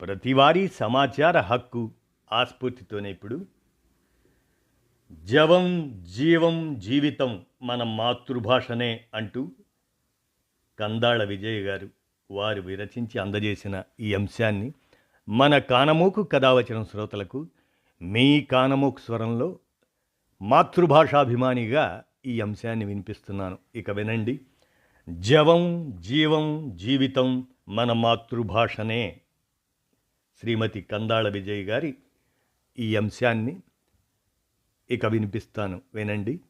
ప్రతివారీ సమాచార హక్కు ఆస్ఫూర్తితోనే ఇప్పుడు. జవం జీవం జీవితం మన మాతృభాషనే అంటూ కందాళ విజయ్ గారు వారు విరచించి అందజేసిన ఈ అంశాన్ని మన కానమూకు కథావచనం శ్రోతలకు మీ కానమూకు స్వరంలో మాతృభాషాభిమానిగా ఈ అంశాన్ని వినిపిస్తున్నాను. ఇక వినండి. జవం జీవం జీవితం మన మాతృభాషనే శ్రీమతి కందాళ విజయ్ గారి ఈ అంశాన్ని ఇక వినిపిస్తాను. వినండి.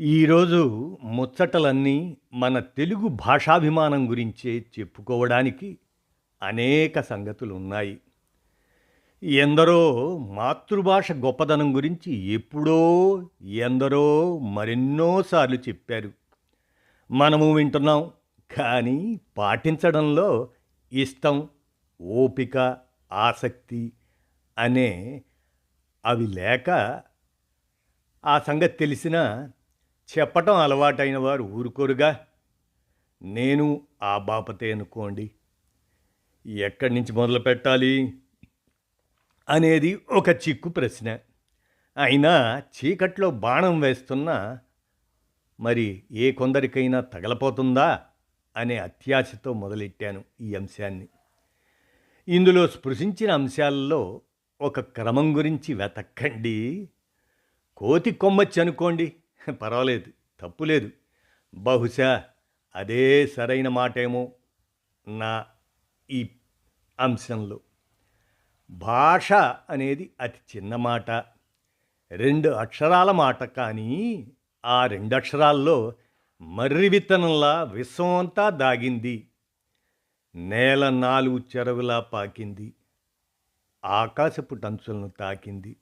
ఈరోజు ముచ్చటలన్నీ మన తెలుగు భాషాభిమానం గురించే చెప్పుకోవడానికి అనేక సంగతులు ఉన్నాయి ఎందరో మాతృభాష గొప్పదనం గురించి ఎప్పుడో ఎందరో మరెన్నోసార్లు చెప్పారు. మనము వింటున్నాం కానీ పాటించడంలో ఇష్టం ఓపిక ఆసక్తి అనే అవి లేక ఆ సంగతి తెలిసినా చెప్పటం అలవాటైన వారు ఊరుకోరుగా. నేను ఆ బాపతే అనుకోండి. ఎక్కడి నుంచి మొదలు పెట్టాలి? అనేది ఒక చిక్కు ప్రశ్న. అయినా చీకట్లో బాణం వేస్తున్నా మరి ఏ కొందరికైనా తగలపోతుందా? అనే అత్యాశతో మొదలెట్టాను ఈ అంశాన్ని. ఇందులో స్పృశించిన అంశాలలో ఒక క్రమం గురించి వెతక్కండి. కోతి కొమ్మచ్చి అనుకోండి. పర్వాలేదు తప్పులేదు. బహుశా అదే సరైన మాటేమో నా ఈ అంశంలో. భాష అనేది అతి చిన్న మాట. రెండు అక్షరాల మాట కానీ ఆ రెండు అక్షరాల్లో మర్రి విత్తనంలా విశ్వమంతా దాగింది. నేల నాలుగు చెరవులా పాకింది. ఆకాశపు టంచులను తాకింది.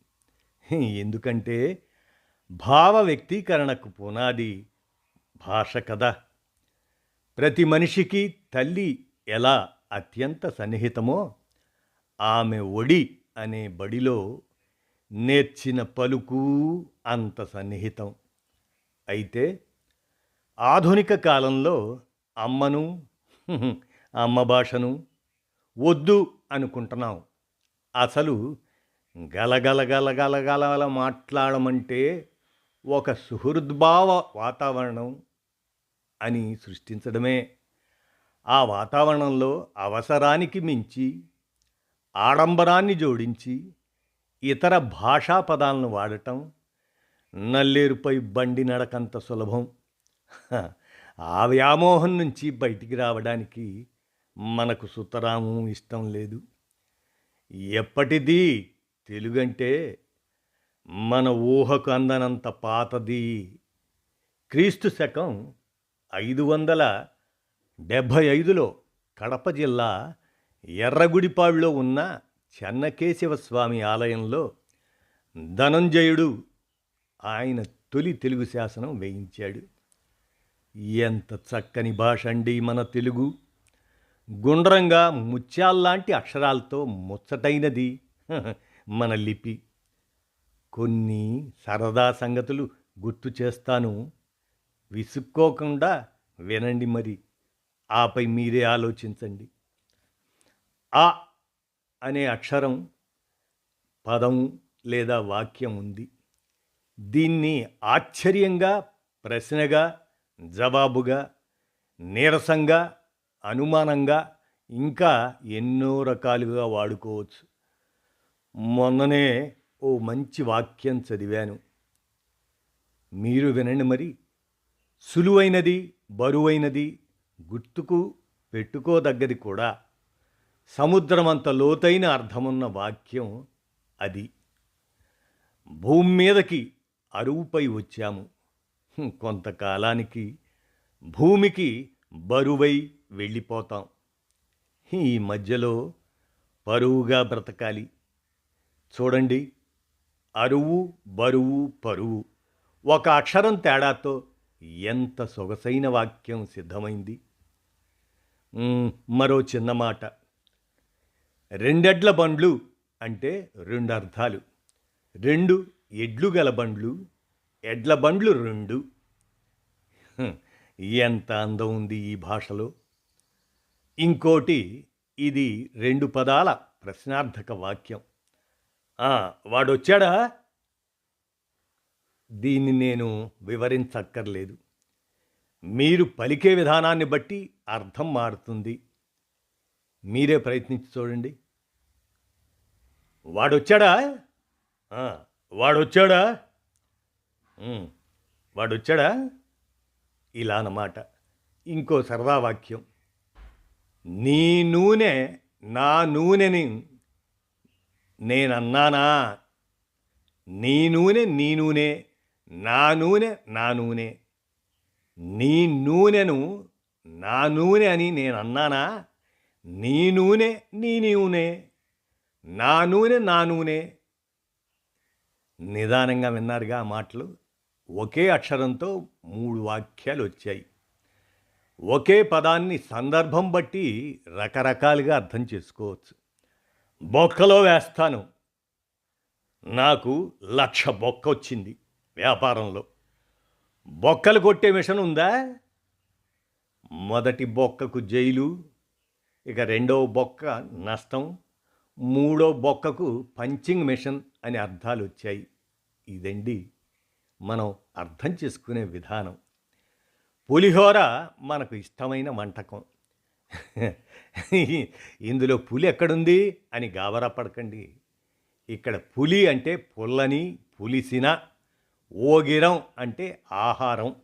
ఎందుకంటే భావ వ్యక్తీకరణకు పునాది భాష కదా. ప్రతి మనిషికి తల్లి ఎలా అత్యంత సన్నిహితమో ఆమె ఒడి అనే బడిలో నేర్చిన పలుకు అంత సన్నిహితం. అయితే ఆధునిక కాలంలో అమ్మను అమ్మ భాషను వద్దు అనుకుంటున్నాం. అసలు గలగలగలగలగల మాట్లాడమంటే ఒక సుహృద్భావ వాతావరణం అని సృష్టించడమే. ఆ వాతావరణంలో అవసరానికి మించి ఆడంబరాన్ని జోడించి ఇతర భాషా పదాలను వాడటం నల్లేరుపై బండి నడకంత సులభం. ఆ వ్యామోహం నుంచి బయటికి రావడానికి మనకు సుతరాము ఇష్టం లేదు. ఎప్పటిది తెలుగంటే మన ఊహకు అందనంత పాతది. క్రీస్తు శకం ఐదు వందల డెబ్భై ఐదులో కడప జిల్లా ఎర్రగుడిపాడులో ఉన్న చెన్నకేశవ స్వామి ఆలయంలో ధనంజయుడు ఆయన తొలి తెలుగు శాసనం వేయించాడు. ఎంత చక్కని భాష అండి మన తెలుగు. గుండ్రంగా ముత్యాల్లాంటి అక్షరాలతో ముచ్చటైనది మన లిపి. కొన్ని సరదా సంగతులు గుర్తు చేస్తాను. విసుక్కోకుండా వినండి మరి. ఆపై మీరే ఆలోచించండి. ఆ అనే అక్షరం పదం లేదా వాక్యం ఉంది. దీన్ని ఆశ్చర్యంగా ప్రశ్నగా జవాబుగా నీరసంగా అనుమానంగా ఇంకా ఎన్నో రకాలుగా వాడుకోవచ్చు. మొన్ననే ఓ మంచి వాక్యం చదివాను. మీరు వినండి మరి. సులువైనది బరువైనది గుర్తుకు పెట్టుకోదగ్గది కూడా. సముద్రమంత లోతైన అర్థమున్న వాక్యం అది. భూమి మీదకి అరువుపై వచ్చాము. కొంతకాలానికి భూమికి బరువై వెళ్ళిపోతాం. ఈ మధ్యలో పరువుగా బ్రతకాలి. చూడండి అరువు బరువు పరువు. ఒక అక్షరం తేడాతో ఎంత సొగసైన వాక్యం సిద్ధమైంది. మరో చిన్న మాట. రెండెడ్ల బండ్లు అంటే రెండు అర్థాలు రెండు ఎడ్లు గల బండ్లు ఎడ్ల బండ్లు రెండు. ఎంత అందం ఉంది ఈ భాషలో. ఇంకోటి ఇది రెండు పదాల ప్రశ్నార్థక వాక్యం. వాడొచ్చాడా? దీన్ని నేను వివరించక్కర్లేదు. మీరు పలికే విధానాన్ని బట్టి అర్థం మారుతుంది. మీరే ప్రయత్నించి చూడండి. వాడొచ్చాడా? వాడొచ్చాడా? వాడు వచ్చాడా ఇలా అన్నమాట. ఇంకో సరదా వాక్యం. నీ నూనె నా నూనెని నేనన్నానా? నీ నూనె నీ నూనె నా నూనె నా నూనె. నీ నూనెను నా నూనె అని నేను అన్నానా నీ నూనె నీ నూనె నా నూనె నా నూనె. నిదానంగా విన్నారుగా ఆ మాటలు. ఒకే అక్షరంతో మూడు వాక్యాలు వచ్చాయి ఒకే పదాన్ని సందర్భం బట్టి రకరకాలుగా అర్థం చేసుకోవచ్చు. బొక్కలో వేస్తాను. నాకు లక్ష బొక్క వచ్చింది వ్యాపారంలో. బొక్కలు కొట్టే మిషన్ ఉందా? మొదటి బొక్కకు జైలు ఇక రెండవ బొక్క నష్టం మూడో బొక్కకు పంచింగ్ మిషన్ అని అర్థాలు వచ్చాయి ఇదండి మనం అర్థం చేసుకునే విధానం. పులిహోర మనకు ఇష్టమైన వంటకం. ఇందులో పులి ఎక్కడుంది అని గాబరా పడకండి. ఇక్కడ పులి అంటే పుల్లని పులిసిన ఓగిరం అంటే ఆహారం.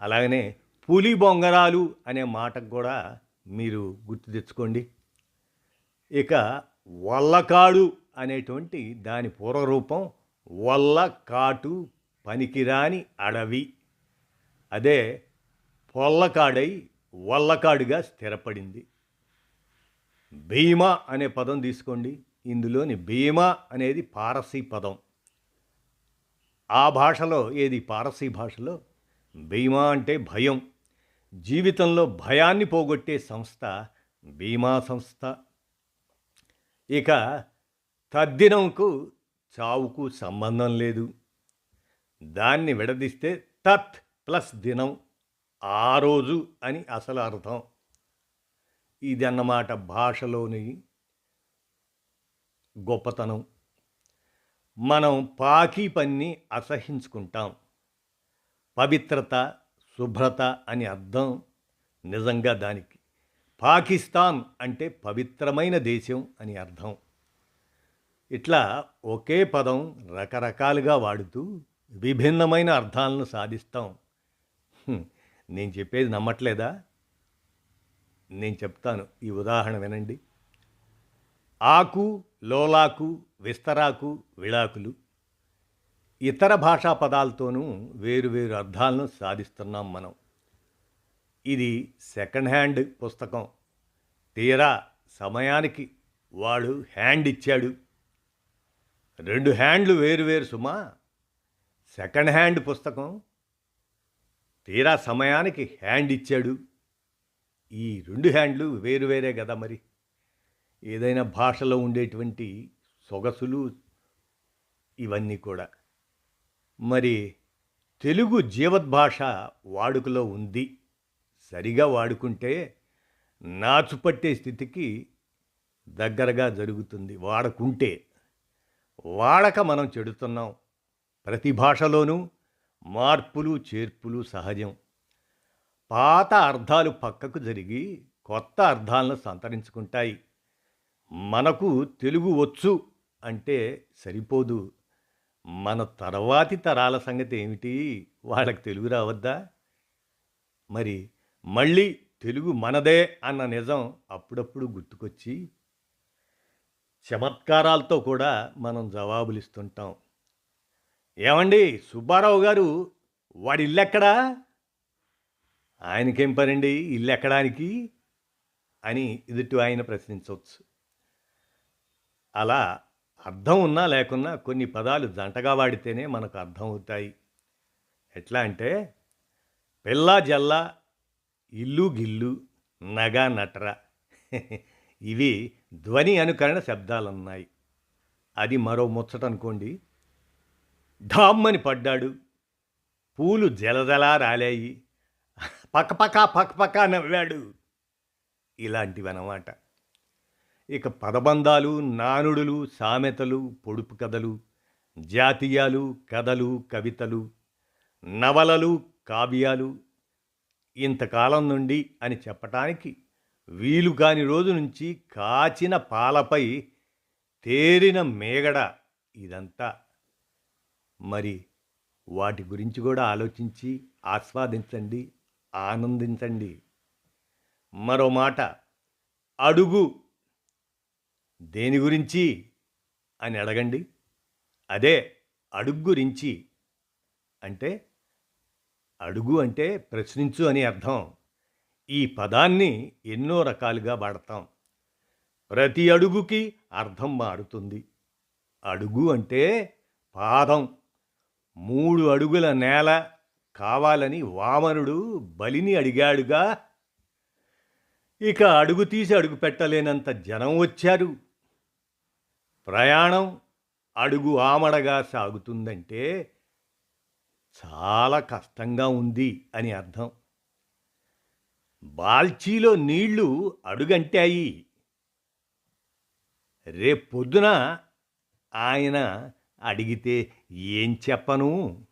అలాగనే పులి బొంగరాలు అనే మాటకు కూడా మీరు గుర్తు తెచ్చుకోండి. ఇక వల్లకాడు అనేటువంటి దాని పూర్వరూపం వల్ల కాటు పనికిరాని అడవి. అదే పొల్లకాడై వల్లకాడుగా స్థిరపడింది. భీమా అనే పదం తీసుకోండి. ఇందులోని భీమా అనేది పారసీ పదం. ఆ భాషలో ఏది పారసీ భాషలో? భీమా అంటే భయం. జీవితంలో భయాన్ని పోగొట్టే సంస్థ బీమా సంస్థ. ఇక తద్దినంకు చావుకు సంబంధం లేదు. దాన్ని విడదీస్తే తత్ ప్లస్ దినం ఆ రోజు అని అసలు అర్థం. ఇది అన్నమాట భాషలోని గొప్పతనం. మనం పాకి పన్ని అసహించుకుంటాం. పవిత్రత శుభ్రత అని అర్థం నిజంగా దానికి. పాకిస్తాన్ అంటే పవిత్రమైన దేశం అని అర్థం. ఇట్లా ఒకే పదం రకరకాలుగా వాడుతూ విభిన్నమైన అర్థాలను సాధిస్తాం. నేను చెప్పేది నమ్మట్లేదా? నేను చెప్తాను ఈ ఉదాహరణ వినండి. ఆకు లోలాకు విస్తరాకు విడాకులు ఇతర భాషా పదాలతోనూ వేరువేరు అర్థాలను సాధిస్తున్నాం మనం. ఇది సెకండ్ హ్యాండ్ పుస్తకం. తీరా సమయానికి వాడు హ్యాండ్ ఇచ్చాడు. రెండు హ్యాండ్లు వేరు వేరు సుమా? సెకండ్ హ్యాండ్ పుస్తకం. తీరా సమయానికి హ్యాండ్ ఇచ్చాడు. ఈ రెండు హ్యాండ్లు వేరు వేరే కదా మరి. ఏదైనా భాషలో ఉండేటువంటి సొగసులు ఇవన్నీ కూడా. మరి తెలుగు జీవద్భాష వాడుకలో ఉంది. సరిగా వాడుకుంటే నాచుపట్టే స్థితికి దగ్గరగా జరుగుతుంది. వాడకుంటే. వాడక మనం చెడుతున్నాం. ప్రతి భాషలోనూ మార్పులు చేర్పులు సహజం. పాత అర్థాలు పక్కకు జరిగి కొత్త అర్థాలను సంతరించుకుంటాయి. మనకు తెలుగు వచ్చు అంటే సరిపోదు. మన తర్వాతి తరాల సంగతి ఏమిటి? వాళ్ళకి తెలుగు రావద్దా? మరి మళ్ళీ తెలుగు మనదే అన్న నిజం అప్పుడప్పుడు గుర్తుకొచ్చి చమత్కారాలతో కూడా మనం జవాబులు ఇస్తుంటాం ఏమండి సుబ్బారావు గారు వాడి ఇల్లు ఎక్కడా ఆయనకేం పనండి ఇల్లు ఎక్కడానికి అని ఎదుటి ఆయన ప్రశ్నించవచ్చు. అలా అర్థం ఉన్నా లేకున్నా కొన్ని పదాలు జంటగా వాడితేనే మనకు అర్థం అవుతాయి. ఎట్లా అంటే పిల్ల జల్ల ఇల్లు గిల్లు నగ నటర. ఇవి ధ్వని అనుకరణ శబ్దాలున్నాయి. అది మరో ముచ్చట అనుకోండి ఢామ్మని పడ్డాడు. పూలు జలజలా రాలాయి. పక్కపక్క పక్కపక్క నవ్వాడు. ఇలాంటివన్నమాట. ఇక పదబంధాలు నానుడులు సామెతలు పొడుపు కథలు జాతీయాలు కథలు కవితలు నవలలు కావ్యాలు ఇంతకాలం నుండి అని చెప్పటానికి వీలు కాని రోజు నుంచి కాచిన పాలపై తేరిన మేగడ ఇదంతా. మరి వాటి గురించి కూడా ఆలోచించి ఆస్వాదించండి ఆనందించండి. మరో మాట అడుగు. దేని గురించి అని అడగండి. అదే అడుగు గురించి. అంటే అడుగు అంటే ప్రశ్నించు అని అర్థం. ఈ పదాన్ని ఎన్నో రకాలుగా వాడతాం. ప్రతి అడుగుకి అర్థం మారుతుంది. అడుగు అంటే పాదం. మూడు అడుగుల నేల కావాలని వామనుడు బలిని అడిగాడుగా ఇక అడుగు తీసి అడుగు పెట్టలేనంత జనం వచ్చారు. ప్రయాణం అడుగు ఆమడగా సాగుతుందంటే చాలా కష్టంగా ఉంది అని అర్థం. బాల్చీలో నీళ్ళు అడుగంటాయి. రేపొద్దున ఆయన అడిగితే ఏం చెప్పను?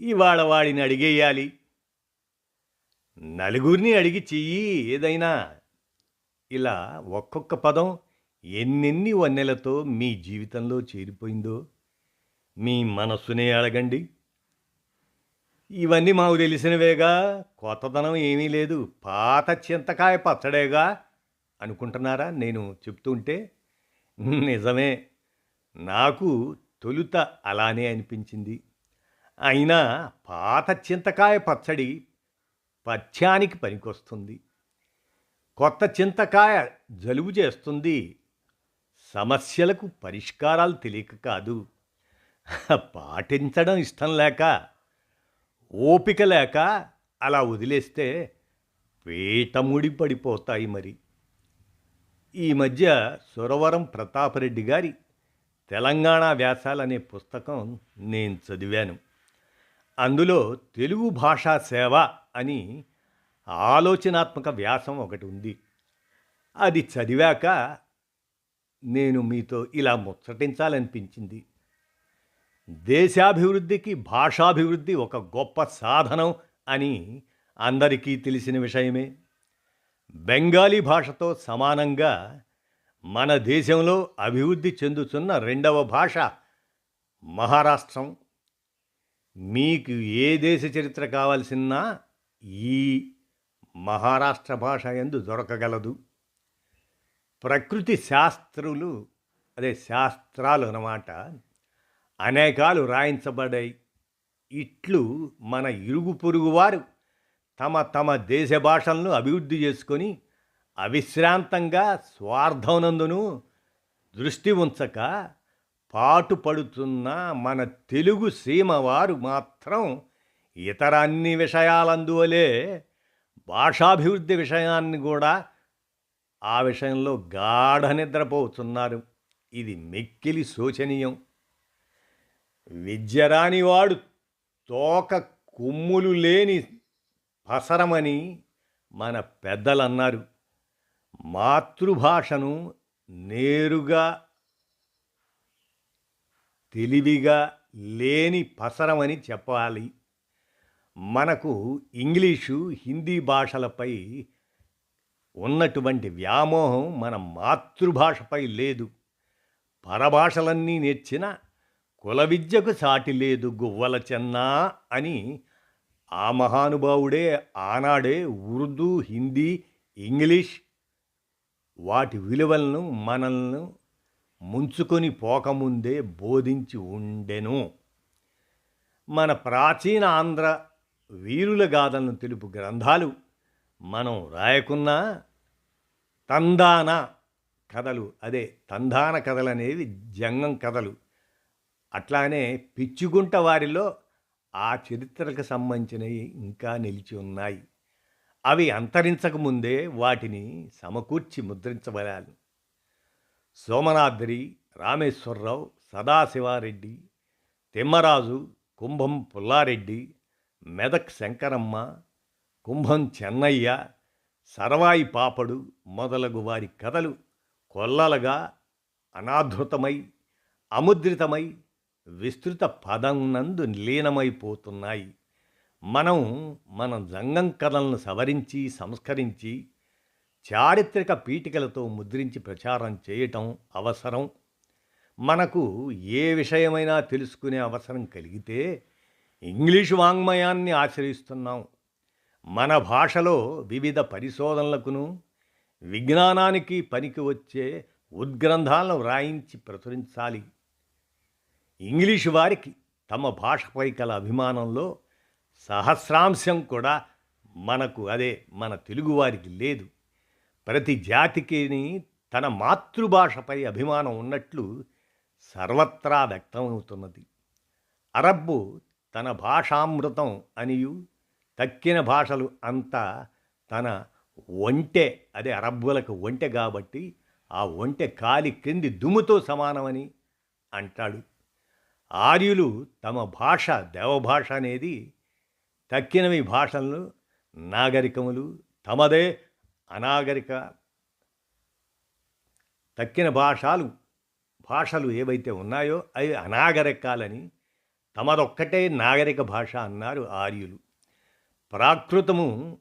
ఇవాళ వాడిని అడిగేయాలి. నలుగురిని అడిగి చెయ్యి ఏదైనా. ఇలా ఒక్కొక్క పదం ఎన్నెన్ని వన్నెలతో మీ జీవితంలో చేరిపోయిందో మీ మనస్సునే అడగండి. ఇవన్నీ మాకు తెలిసినవేగా కొత్తదనం ఏమీ లేదు పాత చింతకాయ పచ్చడేగా అనుకుంటున్నారా? నేను చెప్తుంటే నిజమే. నాకు తొలుత అలానే అనిపించింది. అయినా పాత చింతకాయ పచ్చడి పథ్యానికి పనికొస్తుంది. కొత్త చింతకాయ జలుబు చేస్తుంది. సమస్యలకు పరిష్కారాలు తెలియక కాదు. పాటించడం ఇష్టం లేక ఓపిక లేక అలా వదిలేస్తే పీటముడి పడిపోతాయి మరి. ఈ మధ్య సురవరం ప్రతాపరెడ్డి గారి తెలంగాణ వ్యాసాలు అనే పుస్తకం నేను చదివాను. అందులో తెలుగు భాషా సేవ అని ఆలోచనాత్మక వ్యాసం ఒకటి ఉంది. అది చదివాక నేను మీతో ఇలా ముచ్చటించాలనిపించింది. దేశాభివృద్ధికి భాషాభివృద్ధి ఒక గొప్ప సాధనం అని అందరికీ తెలిసిన విషయమే. బెంగాలీ భాషతో సమానంగా మన దేశంలో అభివృద్ధి చెందుతున్న రెండవ భాష మహారాష్ట్రం. మీకు ఏ దేశ చరిత్ర కావాల్సినా ఈ మహారాష్ట్ర భాష ఎందు దొరకగలదు. ప్రకృతి శాస్త్రులు అదే శాస్త్రాలు అన్నమాట అనేకాలు రాయించబడాయి ఇట్లు మన ఇరుగు పొరుగు వారు తమ తమ దేశ భాషలను అభివృద్ధి చేసుకొని అవిశ్రాంతంగా స్వార్థమునందును దృష్టి ఉంచక పాటుపడుతున్న మన తెలుగు సీమవారు మాత్రం ఇతర అన్ని విషయాలందువలే భాషాభివృద్ధి విషయాన్ని కూడా ఆ విషయంలో గాఢ నిద్రపోతున్నారు. ఇది మిక్కిలి శోచనీయం. విద్యరానివాడు తోక కొమ్ములు లేని పసరమని మన పెద్దలన్నారు. మాతృభాషను నేరుగా తెలివిగా లేని పసరమని చెప్పాలి. మనకు ఇంగ్లీషు హిందీ భాషలపై ఉన్నటువంటి వ్యామోహం మన మాతృభాషపై లేదు. పరభాషలన్నీ నేర్చిన కుల విద్యకు సాటి లేదు గువ్వల చెన్నా అని ఆ మహానుభావుడే ఆనాడే ఉర్దూ హిందీ ఇంగ్లీష్ వాటి విలువలను మనల్ని ముంచుకొని పోకముందే బోధించి ఉండెను. మన ప్రాచీన ఆంధ్ర వీరుల గాథలను తెలుపు గ్రంథాలు మనం రాయకున్నా తందాన కథలు అదే తందాన కథలు అనేవి జంగం కథలు. అట్లానే పిచ్చుగుంట వారిలో ఆ చరిత్రకు సంబంధించినవి ఇంకా నిలిచి ఉన్నాయి. అవి అంతరించకముందే వాటిని సమకూర్చి ముద్రించబడాలి. సోమనాద్రి రామేశ్వరరావు సదాశివారెడ్డి తిమ్మరాజు కుంభం పుల్లారెడ్డి మెదక్ శంకరమ్మ కుంభం చెన్నయ్య సరవాయి పాపడు మొదలగు వారి కథలు కొల్లలుగా అనాధృతమై అముద్రితమై విస్తృత పదం నందు లీనమైపోతున్నాయి. మనం మన జంగం కథలను సవరించి సంస్కరించి చారిత్రక పీఠికలతో ముద్రించి ప్రచారం చేయటం అవసరం. మనకు ఏ విషయమైనా తెలుసుకునే అవసరం కలిగితే ఇంగ్లీషు వాంగ్మయాన్ని ఆశ్రయిస్తున్నాం. మన భాషలో వివిధ పరిశోధనలకును విజ్ఞానానికి పనికి వచ్చే ఉద్గ్రంథాలను వ్రాయించి ప్రచురించాలి. ఇంగ్లీషు వారికి తమ భాషపై కల అభిమానంలో సహస్రాంశం కూడా మనకు అదే మన తెలుగువారికి లేదు. ప్రతి జాతికిని తన మాతృభాషపై అభిమానం ఉన్నట్లు సర్వత్రా వ్యక్తమవుతున్నది. అరబ్బు తన భాషామృతం అనియు తక్కిన భాషలు అంతా తన ఒంటె అదే అరబ్బులకు ఒంటె కాబట్టి ఆ ఒంటె కాలి క్రింది దుమ్ముతో సమానమని అంటాడు. ఆర్యులు తమ భాష దేవభాష అనేది తక్కినవి భాషలను నాగరికములు తమదే అనాగరిక. తక్కిన భాషలు భాషలు ఏవైతే ఉన్నాయో అవి అనాగరికాలని తమదొక్కటే నాగరిక భాష అన్నారు ఆర్యులు. ప్రాకృతము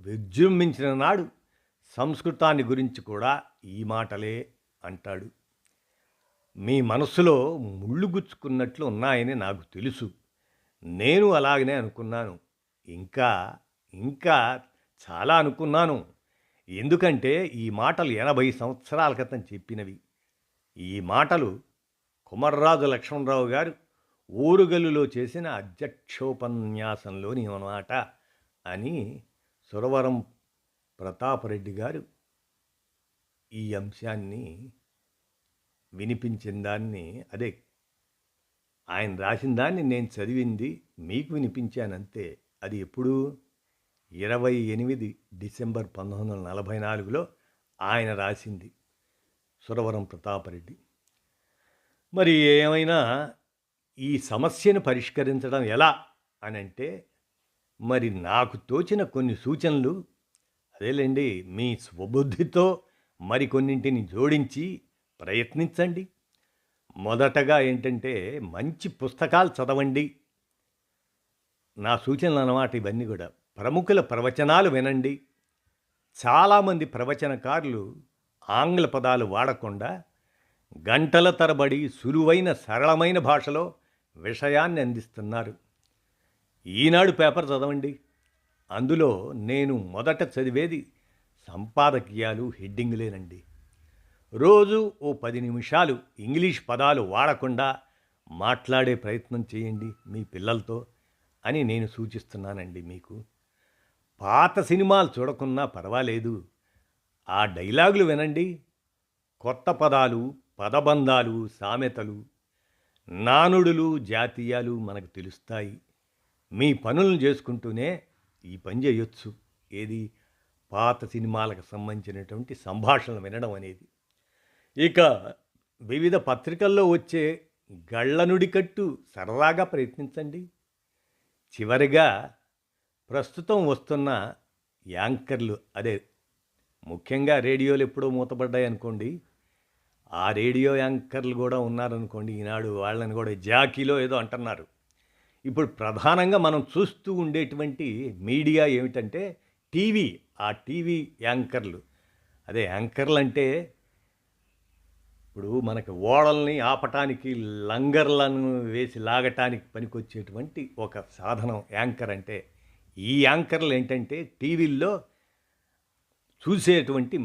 విజృంభించిన నాడు సంస్కృతాన్ని గురించి కూడా ఈ మాటలే అంటాడు. మీ మనస్సులో ముళ్ళు గుచ్చుకున్నట్లు ఉన్నాయని నాకు తెలుసు. నేను అలాగనే అనుకున్నాను. ఇంకా ఇంకా చాలా అనుకున్నాను. ఎందుకంటే ఈ మాటలు ఎనభై సంవత్సరాల క్రితం చెప్పినవి. ఈ మాటలు కుమర్రాజు లక్ష్మణరావు గారు ఊరుగల్లులో చేసిన అధ్యక్షోపన్యాసంలోని మాట అని సురవరం ప్రతాపరెడ్డి గారు ఈ అంశాన్ని వినిపించిన దాన్ని అదే ఆయన రాసిన దాన్ని నేను చదివింది మీకు వినిపించానంతే. అది ఎప్పుడు? ఇరవై ఎనిమిది డిసెంబర్ పంతొమ్మిది వందల నలభై నాలుగులో ఆయన రాసింది సురవరం ప్రతాపరెడ్డి. మరి ఏమైనా ఈ సమస్యను పరిష్కరించడం ఎలా అని అంటే మరి నాకు తోచిన కొన్ని సూచనలు అదేలేండి మీ స్వబుద్ధితో మరికొన్నింటిని జోడించి ప్రయత్నించండి. మొదటగా ఏంటంటే మంచి పుస్తకాలు చదవండి. నా సూచనలు అన్నమాట ఇవన్నీ కూడా. ప్రముఖుల ప్రవచనాలు వినండి. చాలామంది ప్రవచనకారులు ఆంగ్ల పదాలు వాడకుండా గంటల తరబడి సులువైన సరళమైన భాషలో విషయాన్ని అందిస్తున్నారు. ఈనాడు పేపర్ చదవండి. అందులో నేను మొదట చదివేది సంపాదకీయాలు హెడ్డింగ్లేనండి. రోజు ఓ పది నిమిషాలు ఇంగ్లీష్ పదాలు వాడకుండా మాట్లాడే ప్రయత్నం చేయండి మీ పిల్లలతో అని నేను సూచిస్తున్నానండి మీకు. పాత సినిమాలు చూడకున్నా పర్వాలేదు. ఆ డైలాగులు వినండి. కొత్త పదాలు పదబంధాలు సామెతలు నానుడులు జాతీయాలు మనకు తెలుస్తాయి. మీ పనులను చేసుకుంటూనే ఈ పని చేయొచ్చు. ఏది? పాత సినిమాలకు సంబంధించినటువంటి సంభాషణలు వినడం అనేది. ఇక వివిధ పత్రికల్లో వచ్చే గళ్ళనుడికట్టు సరదాగా ప్రయత్నించండి. చివరిగా ప్రస్తుతం వస్తున్న యాంకర్లు అదే ముఖ్యంగా రేడియోలు ఎప్పుడో మూతపడ్డాయి అనుకోండి. ఆ రేడియో యాంకర్లు కూడా ఉన్నారనుకోండి ఈనాడు వాళ్ళని కూడా జాకీలో ఏదో అంటున్నారు. ఇప్పుడు ప్రధానంగా మనం చూస్తూ ఉండేటువంటి మీడియా ఏమిటంటే టీవీ ఆ టీవీ యాంకర్లు. అదే యాంకర్లు అంటే ఇప్పుడు మనకి ఓడల్ని ఆపటానికి లంగర్లను వేసి లాగటానికి పనికొచ్చేటువంటి ఒక సాధనం యాంకర్ అంటే ఈ యాంకర్లు ఏంటంటే టీవీల్లో చూసేటువంటి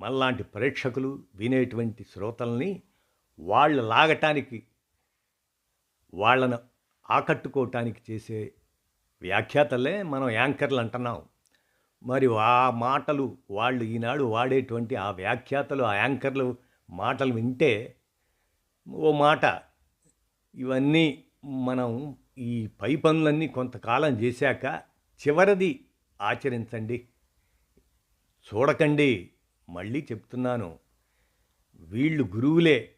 మనలాంటి ప్రేక్షకులు వినేటువంటి శ్రోతల్ని వాళ్ళు లాగటానికి వాళ్ళను ఆకట్టుకోవటానికి చేసే వ్యాఖ్యాతలే మనం యాంకర్లు అంటున్నాం. మరి ఆ మాటలు వాళ్ళు ఈనాడు వాడేటువంటి ఆ వ్యాఖ్యాతలు ఆ యాంకర్లు మాటలు వింటే ఓ మాట ఇవన్నీ మనం ఈ పై పనులన్నీ కొంతకాలం చేశాక చివరిది ఆచరించండి. చూడకండి మళ్ళీ చెప్తున్నాను. వీళ్ళు గురువులే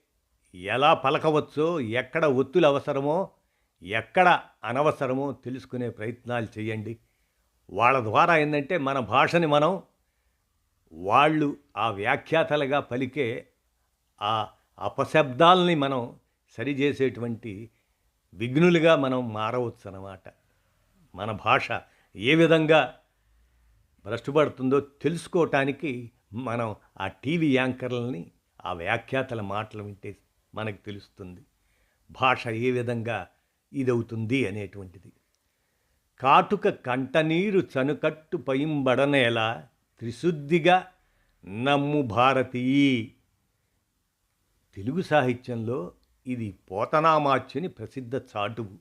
ఎలా పలకవచ్చో ఎక్కడ ఒత్తులు అవసరమో ఎక్కడ అనవసరమో తెలుసుకునే ప్రయత్నాలు చేయండి. వాళ్ళ ద్వారా ఏంటంటే మన భాషని మనం వాళ్ళు ఆ వ్యాఖ్యాతలుగా పలికే ఆ అపశబ్దాలని మనం సరిచేసేటువంటి విఘ్నులుగా మనం మారవచ్చు అన్నమాట మన భాష ఏ విధంగా భ్రష్టుపడుతుందో తెలుసుకోవటానికి మనం ఆ టీవీ యాంకర్లని ఆ వ్యాఖ్యాతల మాటలు వింటే మనకు తెలుస్తుంది. భాష ఏ విధంగా ఇదవుతుంది అనేటువంటిది. కాటుక కంటనీరు చనుకట్టు పయింబడనేలా త్రిశుద్ధిగా నమ్ము భారతీ తెలుగు సాహిత్యంలో ఇది పోతనామాచ్యని ప్రసిద్ధ చాటువు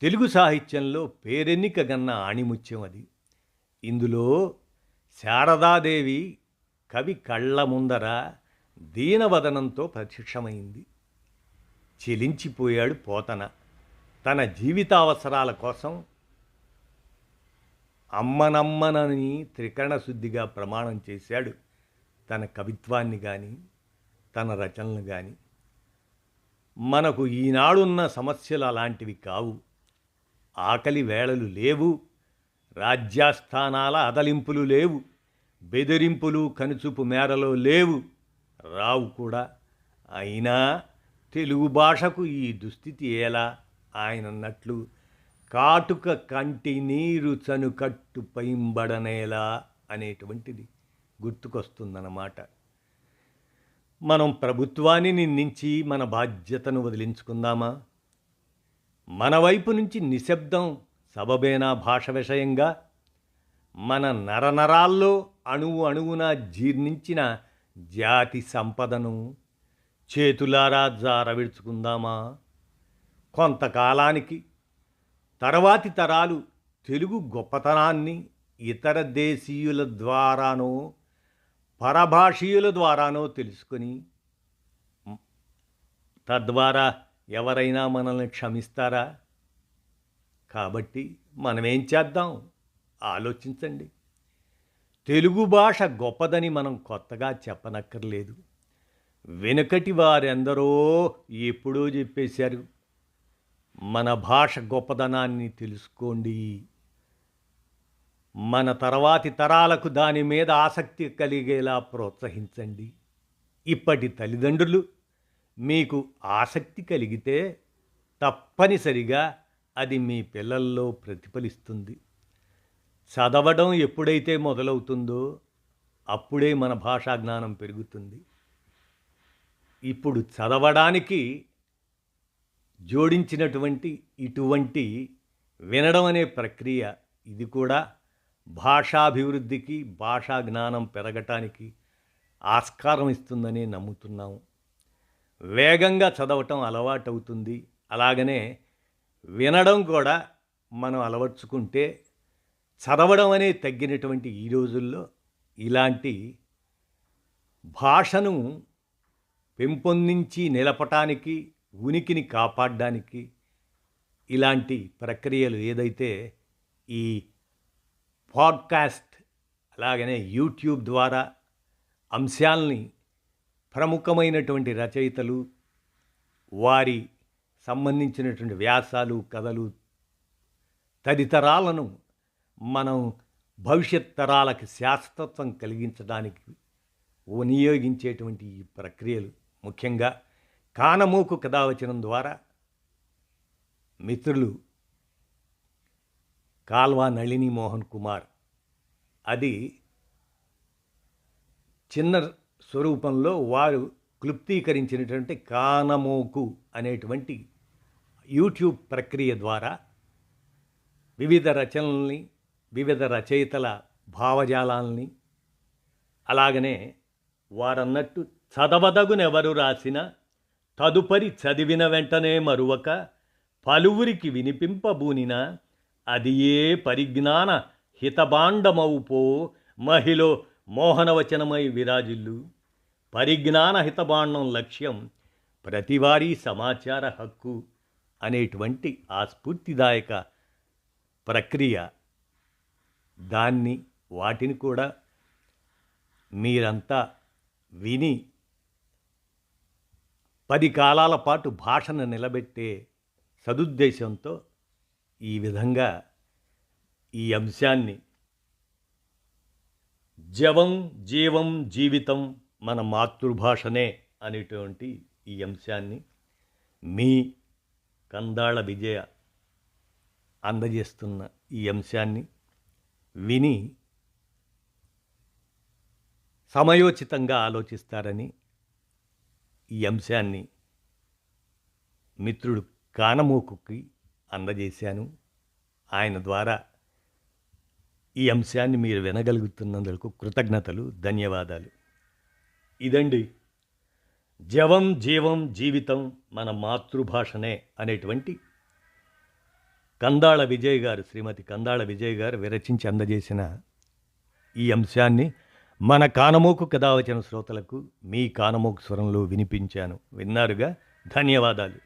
తెలుగు సాహిత్యంలో పేరెన్నిక గన్న ఆణిముత్యం అది. ఇందులో శారదాదేవి కవి కళ్ళ ముందర దీనవదనంతో ప్రత్యక్షమైంది. చెలించిపోయాడు పోతన. తన జీవితావసరాల కోసం అమ్మనమ్మనని త్రికరణ శుద్ధిగా ప్రమాణం చేశాడు తన కవిత్వాన్ని కానీ తన రచనలు కానీ మనకు ఈనాడున్న సమస్యలు అలాంటివి కావు. ఆకలి వేళలు లేవు. రాజ్యాస్థానాల అదలింపులు లేవు. బెదిరింపులు కనుచూపు మేరలో లేవు. రావు కూడా. అయినా తెలుగు భాషకు ఈ దుస్థితి ఎలా? ఆయనన్నట్లు కాటుక కంటి నీరు చనుకట్టు పైంబడనేలా అనేటువంటిది గుర్తుకొస్తుందన్నమాట. మనం ప్రభుత్వాన్ని నిందించి మన బాధ్యతను వదిలించుకుందామా? మన వైపు నుంచి నిశ్శబ్దం సబబేనా భాష విషయంగా మన నరనరాల్లో అణువు అణువున జీర్ణించిన జాతి సంపదను చేతులారా జారవిడ్చుకుందామా కొంతకాలానికి తర్వాతి తరాలు తెలుగు గొప్పతనాన్ని ఇతర దేశీయుల ద్వారానో పరభాషీయుల ద్వారానో తెలుసుకొని తద్వారా ఎవరైనా మనల్ని క్షమిస్తారా? కాబట్టి మనమేం చేద్దాం? ఆలోచించండి. తెలుగు భాష గొప్పదని మనం కొత్తగా చెప్పనక్కర్లేదు. వెనుకటి వారెందరో ఎప్పుడో చెప్పేశారు. మన భాష గొప్పదనాన్ని తెలుసుకోండి. మన తర్వాతి తరాలకు దాని మీద ఆసక్తి కలిగేలా ప్రోత్సహించండి. ఇప్పటి తల్లిదండ్రులు మీకు ఆసక్తి కలిగితే తప్పనిసరిగా అది మీ పిల్లల్లో ప్రతిఫలిస్తుంది. చదవడం ఎప్పుడైతే మొదలవుతుందో అప్పుడే మన భాషా జ్ఞానం పెరుగుతుంది. ఇప్పుడు చదవడానికి జోడించినటువంటి ఇటువంటి వినడం అనే ప్రక్రియ ఇది కూడా భాషాభివృద్ధికి భాషా జ్ఞానం పెరగటానికి ఆస్కారం ఇస్తుందని నమ్ముతున్నాము వేగంగా చదవటం అలవాటవుతుంది. అలాగనే వినడం కూడా మనం అలవర్చుకుంటే చదవడం అనేది తగ్గినటువంటి ఈ రోజుల్లో ఇలాంటి భాషను పెంపొందించి నిలపటానికి ఉనికిని కాపాడడానికి ఇలాంటి ప్రక్రియలు ఏదైతే ఈ పాడ్కాస్ట్ అలాగనే యూట్యూబ్ ద్వారా అంశాలని ప్రముఖమైనటువంటి రచయితలు వారి సంబంధించినటువంటి వ్యాసాలు కథలు తదితరాలను మనం భవిష్యత్ తరాలకు శాశ్వతత్వం కలిగించడానికి వినియోగించేటువంటి ఈ ప్రక్రియలు. ముఖ్యంగా కానమోకు కథావచనం ద్వారా మిత్రులు కాల్వా నళిని మోహన్ కుమార్. అది చిన్న స్వరూపంలో వారు క్లుప్తీకరించినటువంటి కానమోకు అనేటువంటి యూట్యూబ్ ప్రక్రియ ద్వారా వివిధ రచనల్ని వివిధ రచయితల భావజాలాల్ని అలాగనే వారన్నట్టు చదవదగునెవరు రాసిన తదుపరి చదివిన వెంటనే మరువక పలువురికి వినిపింపబూనిన అది ఏ పరిజ్ఞాన హితబాండమవు మహిళ మహిలో మోహనవచనమై విరాజిల్లు. పరిజ్ఞాన హితబాండం లక్ష్యం ప్రతివారీ సమాచార హక్కు అనేటువంటి ఆ స్ఫూర్తిదాయక ప్రక్రియ. దాన్ని వాటిని కూడా మీరంతా విని పది కాలాల పాటు భాషను నిలబెట్టే సదుద్దేశంతో ఈ విధంగా ఈ అంశాన్ని జవం జీవం జీవితం మన మాతృభాషనే అనేటువంటి ఈ అంశాన్ని మీ కందాళ విజయ అందజేస్తున్న ఈ అంశాన్ని విని సమయోచితంగా ఆలోచిస్తారని ఈ అంశాన్ని మిత్రుడు కానమోకుకి అందజేశాను. ఆయన ద్వారా ఈ అంశాన్ని మీరు వినగలుగుతున్నందుకు కృతజ్ఞతలు ధన్యవాదాలు. ఇదండి జవం జీవం జీవితం మన మాతృభాషనే అనేటువంటి కందాళ విజయ్ గారు శ్రీమతి కందాళ విజయ్ గారు విరచించి అందజేసిన ఈ అంశాన్ని మన కానమోకు కథావచన శ్రోతలకు మీ కానమోకు స్వరంలో వినిపించాను. విన్నారుగా? ధన్యవాదాలు.